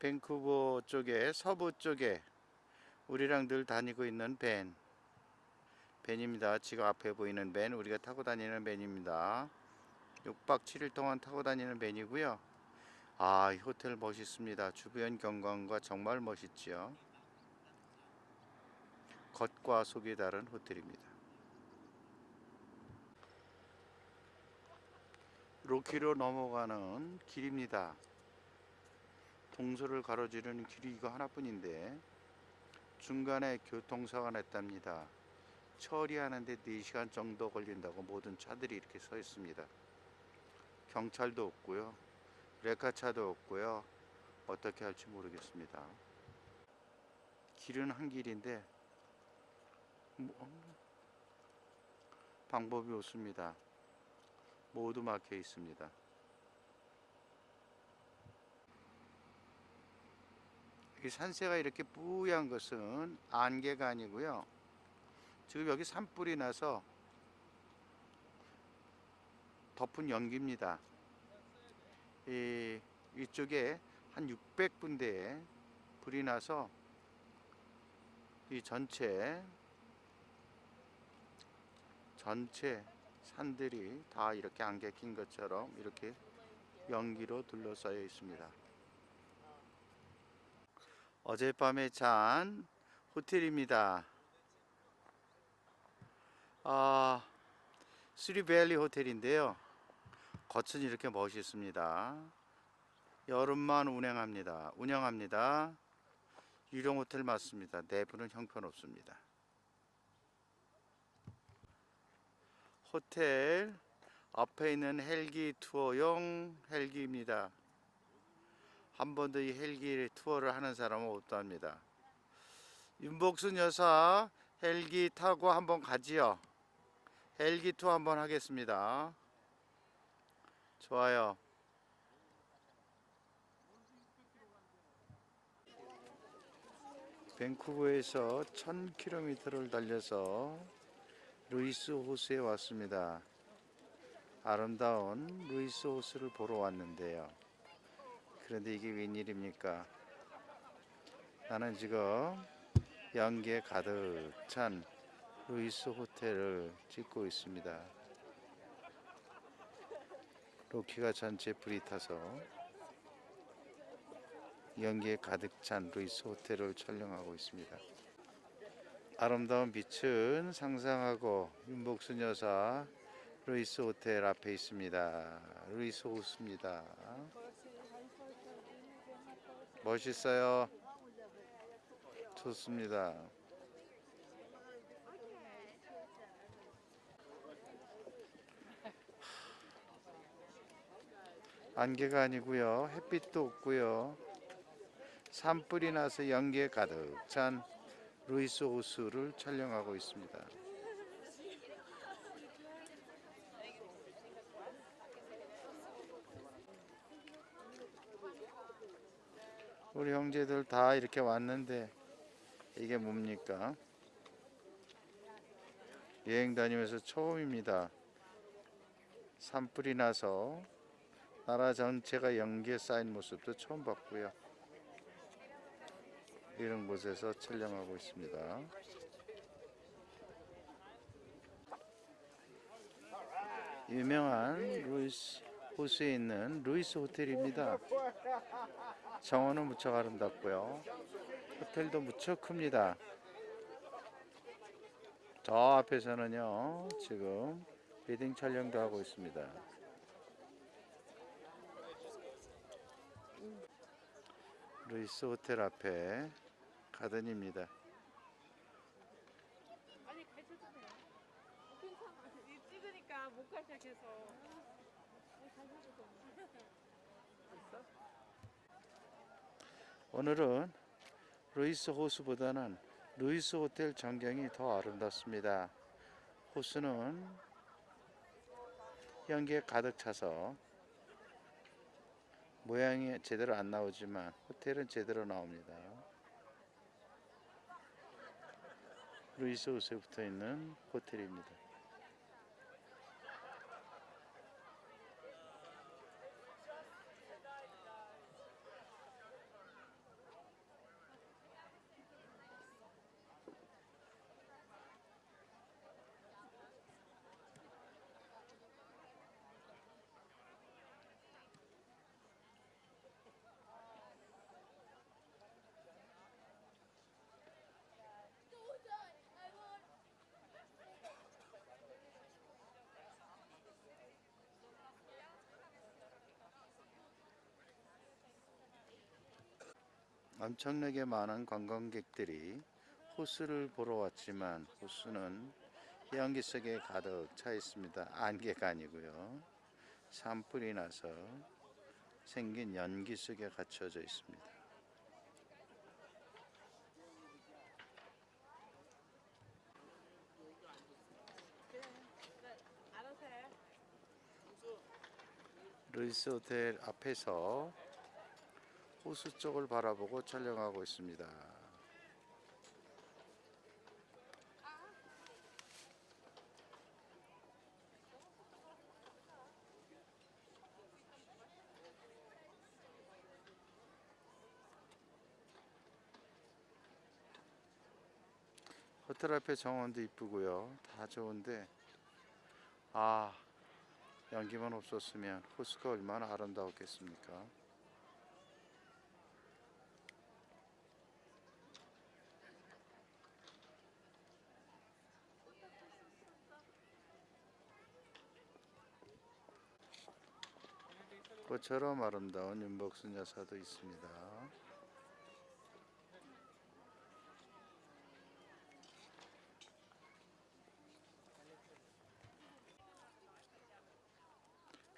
밴쿠버 쪽에 서부 쪽에 우리랑 늘 다니고 있는 밴 밴입니다. 지금 앞에 보이는 밴 우리가 타고 다니는 밴입니다. 6박 7일 동안 타고 다니는 밴이고요. 아, 이 호텔 멋있습니다. 주변 경관과 정말 멋있지요. 겉과 속이 다른 호텔입니다. 로키로 넘어가는 길입니다. 동서를 가로지르는 길이 이거 하나뿐인데 중간에 교통사고가 났답니다. 처리하는데 4시간 정도 걸린다고 모든 차들이 이렇게 서 있습니다. 경찰도 없고요. 레카차도 없고요. 어떻게 할지 모르겠습니다. 길은 한 길인데 뭐, 방법이 없습니다. 모두 막혀 있습니다. 산세가 이렇게 뿌연 것은 안개가 아니고요. 지금 여기 산불이 나서 덮은 연기입니다. 이, 이쪽에 한 600군데에 불이 나서 이 전체 전체 산들이 다 이렇게 안개 낀 것처럼 이렇게 연기로 둘러싸여 있습니다. 어젯밤에 잔 호텔입니다. 아, 스리밸리 호텔인데요. 겉은 이렇게 멋있습니다. 여름만 운행합니다. 운영합니다. 유령 호텔 맞습니다. 내부는 형편없습니다. 호텔 앞에 있는 헬기 투어용 헬기입니다. 한 번도 이 헬기 투어를 하는 사람은 없답니다. 윤복순 여사 헬기 타고 한번 가지요. 헬기 투어 한번 하겠습니다. 좋아요. 밴쿠버에서 1000km를 달려서 루이스 호수에 왔습니다. 아름다운 루이스 호수를 보러 왔는데요. 그런데 이게 웬일입니까? 나는 지금 연기에 가득 찬 루이스 호텔을 찍고 있습니다. 로키가 전체 불이 타서 연기에 가득 찬 루이스 호텔을 촬영하고 있습니다. 아름다운 빛은 상상하고 윤복순 여사 루이스 호텔 앞에 있습니다. 루이스 호수입니다. 멋있어요. 좋습니다. 안개가 아니고요. 햇빛도 없고요. 산불이 나서 연기에 가득 찬 루이스 호수를 촬영하고 있습니다. 우리 형제들 다 이렇게 왔는데 이게 뭡니까? 여행 다니면서 처음입니다. 산불이 나서 나라 전체가 연기에 쌓인 모습도 처음 봤고요. 이런 곳에서 촬영하고 있습니다. 유명한 루이스 호수에 있는 루이스 호텔입니다. 정원은 무척 아름답고요. 호텔도 무척 큽니다. 저 앞에서는요, 지금 리딩 촬영도 하고 있습니다. 루이스 호텔 앞에 가든입니다. 아니 가르쳐주세요. 괜찮아. 이 찍으니까 못 가르쳐서. 오늘은 루이스 호수보다는 루이스 호텔 전경이 더 아름답습니다. 호수는 연기에 가득 차서 모양이 제대로 안 나오지만 호텔은 제대로 나옵니다. 루이스 호수에 붙어 있는 호텔입니다. 엄청나게 많은 관광객들이 호수를 보러 왔지만 호수는 연기 속에 가득 차 있습니다. 안개가 아니고요. 산불이 나서 생긴 연기 속에 갇혀져 있습니다. 루이스 호텔 앞에서 호수 쪽을 바라보고 촬영하고 있습니다. 호텔 앞에 정원도 이쁘고요. 다 좋은데 아 연기만 없었으면 호수가 얼마나 아름다웠겠습니까? 꽃처럼 아름다운 윤복순 여사도 있습니다.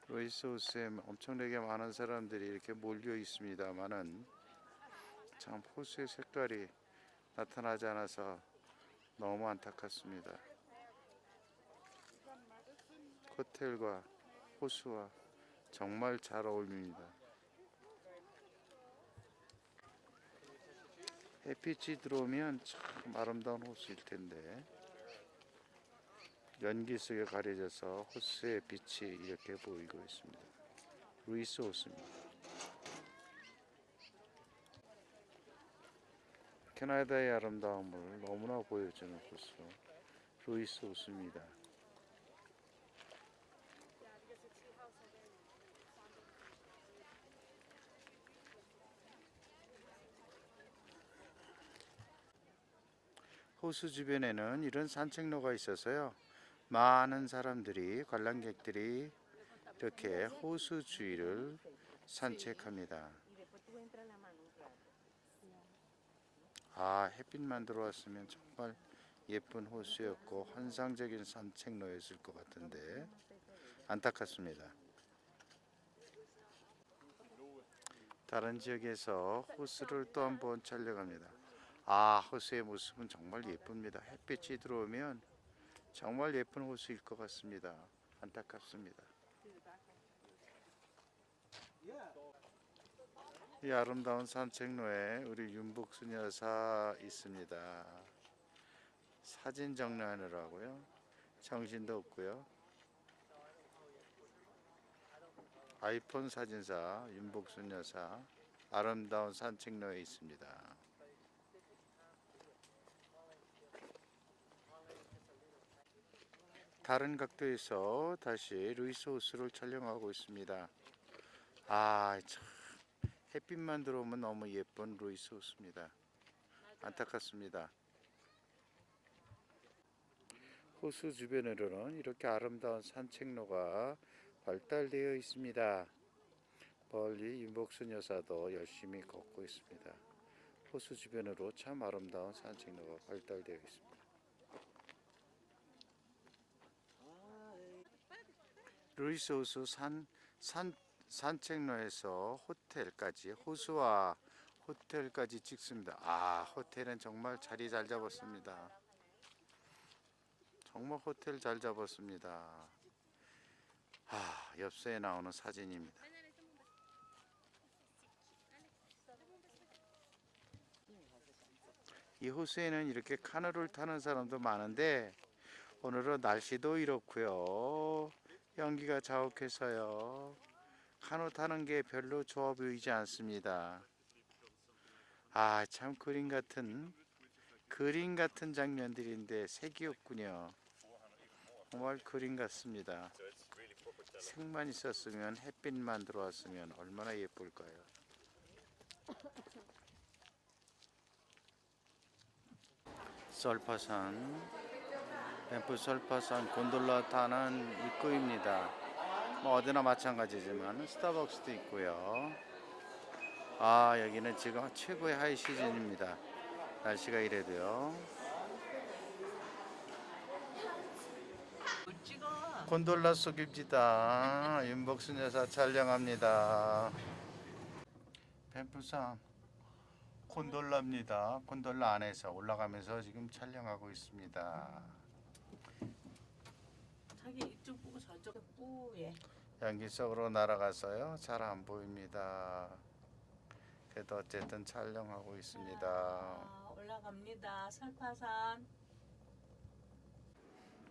루이스 호수에 엄청나게 많은 사람들이 이렇게 몰려 있습니다만은 참 호수의 색깔이 나타나지 않아서 너무 안타깝습니다. 호텔과 호수와 정말 잘 어울립니다. 햇빛이 들어오면 참 아름다운 호수일 텐데 연기 속에 가려져서 호수의 빛이 이렇게 보이고 있습니다. 루이스 호수입니다. 캐나다의 아름다움을 너무나 보여주는 호수 루이스 호수입니다. 호수 주변에는 이런 산책로가 있어서요. 많은 사람들이 관람객들이 이렇게 호수 주위를 산책합니다. 아 햇빛만 들어왔으면 정말 예쁜 호수였고 환상적인 산책로였을 것 같은데 안타깝습니다. 다른 지역에서 호수를 또 한 번 촬영합니다. 아 호수의 모습은 정말 예쁩니다. 햇빛이 들어오면 정말 예쁜 호수일 것 같습니다. 안타깝습니다. 이 아름다운 산책로에 우리 윤복순 여사 있습니다. 사진 정리하느라고요. 정신도 없고요. 아이폰 사진사 윤복순 여사 아름다운 산책로에 있습니다. 다른 각도에서 다시 루이스 호수를 촬영하고 있습니다. 아, 참 햇빛만 들어오면 너무 예쁜 루이스 호수입니다. 안타깝습니다. 호수 주변으로는 이렇게 아름다운 산책로가 발달되어 있습니다. 멀리 윤복순 여사도 열심히 걷고 있습니다. 호수 주변으로 참 아름다운 산책로가 발달되어 있습니다. 루이스 호수 산, 산, 산책로에서 호텔까지 호수와 호텔까지 찍습니다. 아 호텔은 정말 자리 잘 잡았습니다. 정말 호텔 잘 잡았습니다. 아 엽서에 나오는 사진입니다. 이 호수에는 이렇게 카누를 타는 사람도 많은데 오늘은 날씨도 이렇고요. 연기가 자욱해서요. 카누 타는 게 별로 좋아 보이지 않습니다. 아, 참 그림 같은 그림 같은 장면들인데 색이 없군요. 정말 그림 같습니다. 색만 있었으면 햇빛만 들어왔으면 얼마나 예쁠까요? 설파산 뱀프 설파산 곤돌라 타는 입구입니다. 뭐 어디나 마찬가지지만 스타벅스도 있고요. 아 여기는 지금 최고의 하이 시즌입니다. 날씨가 이래도요. 곤돌라 속입니다. 윤복순 여사 촬영합니다. 뱀프상 곤돌라입니다. 곤돌라 안에서 올라가면서 지금 촬영하고 있습니다. 자기 이쪽 보고 저쪽 뿌예. 연기 속으로 날아갔어요. 잘 안 보입니다. 그래도 어쨌든 촬영하고 있습니다. 아, 올라갑니다. 설파산.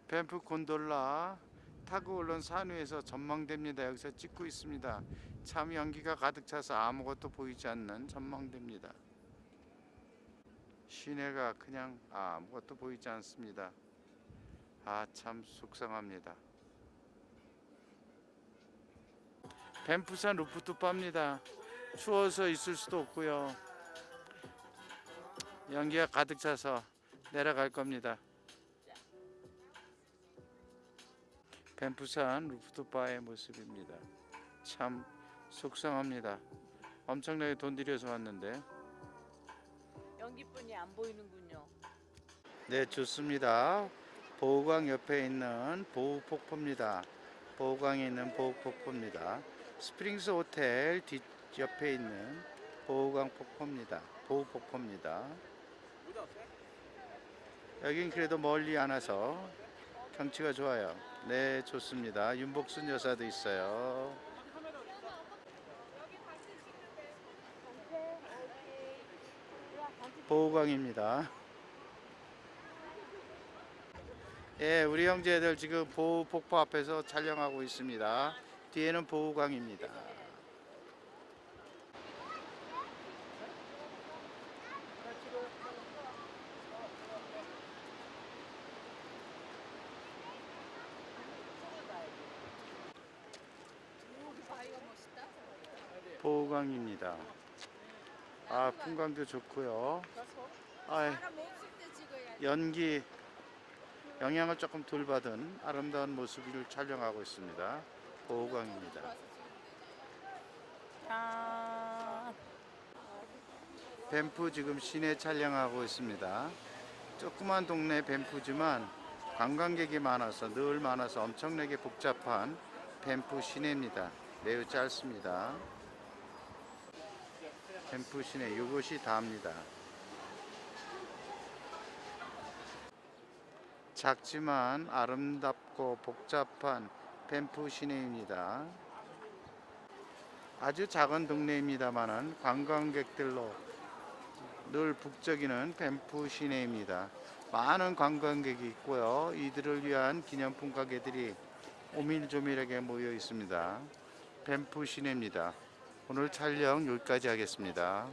뱀프 곤돌라 타고 올른 산 위에서 전망대입니다. 여기서 찍고 있습니다. 참 연기가 가득 차서 아무것도 보이지 않는 전망대입니다. 시내가 그냥 아무것도 보이지 않습니다. 아 참 속상합니다. 뱀프산 루프토파입니다. 추워서 있을 수도 없고요. 연기가 가득 차서 내려갈 겁니다. 뱀프산 루프토바의 모습입니다. 참 속상합니다. 엄청나게 돈 들여서 왔는데 연기뿐이 안 보이는군요. 네 좋습니다. 보호광 옆에 있는 보호폭포입니다. 보호광에 있는 보호폭포입니다. 스프링스 호텔 뒤 옆에 있는 보호광 폭포입니다. 보호폭포입니다. 여긴 그래도 멀리 안 와서 경치가 좋아요. 네 좋습니다. 윤복순 여사도 있어요. 보호광입니다. 예, 우리 형제들 지금 보호 폭포 앞에서 촬영하고 있습니다. 뒤에는 보호광입니다. 보호광입니다. 아, 풍광도 좋고요. 아, 연기 영향을 조금 덜 받은 아름다운 모습을 촬영하고 있습니다. 보호광입니다. 짠. 뱀프 지금 시내 촬영하고 있습니다. 조그만 동네 뱀프지만 관광객이 많아서 늘 많아서 엄청나게 복잡한 뱀프 시내입니다. 매우 짧습니다. 뱀프 시내 이것이 다입니다. 작지만 아름답고 복잡한 뱀프 시내입니다. 아주 작은 동네입니다만은 관광객들로 늘 북적이는 뱀프 시내입니다. 많은 관광객이 있고요. 이들을 위한 기념품 가게들이 오밀조밀하게 모여 있습니다. 뱀프 시내입니다. 오늘 촬영 여기까지 하겠습니다.